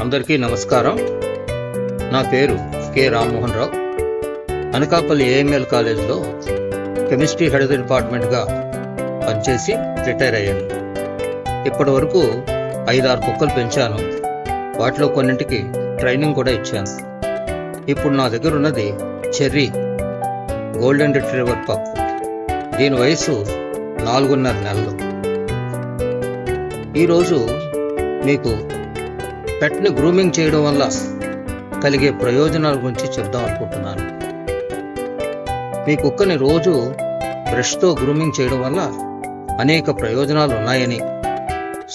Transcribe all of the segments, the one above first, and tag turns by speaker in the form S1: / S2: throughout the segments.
S1: అందరికీ నమస్కారం. నా పేరు కె. రామ్మోహన్ రావు. అనకాపల్లి ఏఎంఎల్ కాలేజీలో కెమిస్ట్రీ హెడ్ డిపార్ట్మెంట్గా పనిచేసి రిటైర్ అయ్యాను. ఇప్పటి వరకు ఐదారు కుక్కలు పెంచాను. వాటిలో కొన్నింటికి ట్రైనింగ్ కూడా ఇచ్చాను. ఇప్పుడు నా దగ్గర ఉన్నది చెర్రీ గోల్డెన్ రిట్రీవర్ పప్ దీని వయసు నాలుగున్నర నెలలు. ఈరోజు మీకు పెట్ని గ్రూమింగ్ చేయడం వల్ల కలిగే ప్రయోజనాల గురించి చెప్దాం అనుకుంటున్నాను. మీ కుక్కని రోజు బ్రష్తో గ్రూమింగ్ చేయడం వల్ల అనేక ప్రయోజనాలు ఉన్నాయని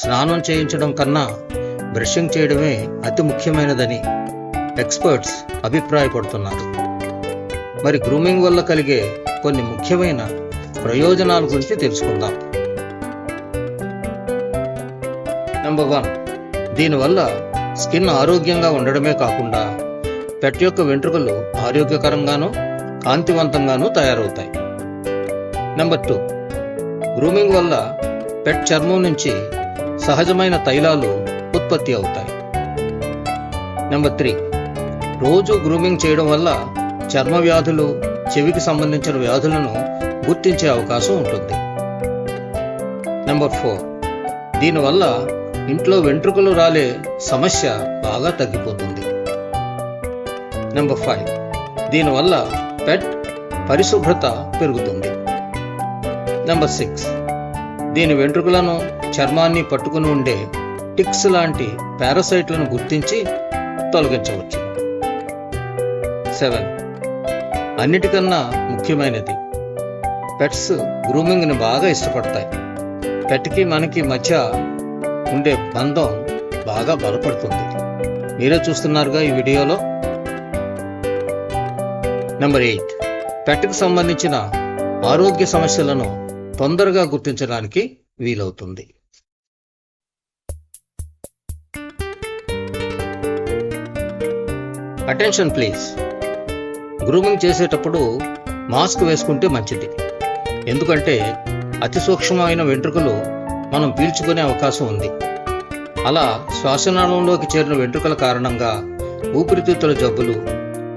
S1: స్నానం చేయించడం కన్నా బ్రషింగ్ చేయడమే అతి ముఖ్యమైనదని ఎక్స్పర్ట్స్ అభిప్రాయపడుతున్నారు. మరి గ్రూమింగ్ వల్ల కలిగే కొన్ని ముఖ్యమైన ప్రయోజనాల గురించి తెలుసుకుందాం. నెంబర్ వన్ దీనివల్ల స్కిన్ ఆరోగ్యంగా ఉండడమే కాకుండా పెట్ యొక్క వెంట్రుకలు ఆరోగ్యకరంగాను కాంతివంతంగాను తయారవుతాయి. నెంబర్ టూ గ్రూమింగ్ వల్ల పెట్ చర్మం నుంచి సహజమైన తైలాలు ఉత్పత్తి అవుతాయి. నెంబర్ త్రీ రోజు గ్రూమింగ్ చేయడం వల్ల చర్మ వ్యాధులు చెవికి సంబంధించిన వ్యాధులను గుర్తించే అవకాశం ఉంటుంది. నెంబర్ ఫోర్ దీనివల్ల ఇంట్లో వెంట్రుకలు రాలే సమస్య బాగా తగ్గిపోతుంది. నెంబర్ ఫైవ్ దీనివల్ల పెట్ పరిశుభ్రత పెరుగుతుంది. నెంబర్ సిక్స్ దీని వెంట్రుకలను చర్మాన్ని పట్టుకుని ఉండే టిక్స్ లాంటి పారాసైట్లను గుర్తించి తొలగించవచ్చు. సెవెన్ అన్నిటికన్నా ముఖ్యమైనది పెట్స్ గ్రూమింగ్ని బాగా ఇష్టపడతాయి. పెట్కి మనకి మధ్య ఉండే బంధం బాగా బలపడుతుంది. మీరే చూస్తున్నారుగా ఈ వీడియోలో. నెంబర్ ఎయిట్ పెట్కు సంబంధించిన ఆరోగ్య సమస్యలను తొందరగా గుర్తించడానికి వీలవుతుంది. అటెన్షన్ ప్లీజ్ గ్రూమింగ్ చేసేటప్పుడు మాస్క్ వేసుకుంటే మంచిది. ఎందుకంటే అతి సూక్ష్మమైన వెంట్రుకలు మనం పీల్చుకునే అవకాశం ఉంది. అలా శ్వాసనాళంలోకి చేరిన వెంట్రుకల కారణంగా ఊపిరితిత్తుల జబ్బులు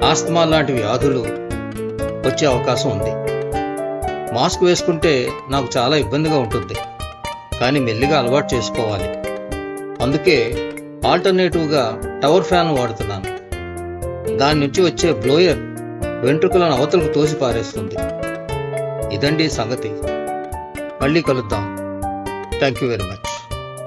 S1: ఆస్తమా లాంటి వ్యాధులు వచ్చే అవకాశం ఉంది. మాస్క్ వేసుకుంటే నాకు చాలా ఇబ్బందిగా ఉంటుంది. కానీ మెల్లిగా అలవాటు చేసుకోవాలి. అందుకే ఆల్టర్నేటివ్గా టవర్ ఫ్యాన్ వాడుతున్నాను. దాని నుంచి వచ్చే బ్లోయర్ వెంట్రుకలను అవతలకు తోసి పారేస్తుంది. ఇదండి సంగతి. మళ్ళీ కలుద్దాం. Thank you very much.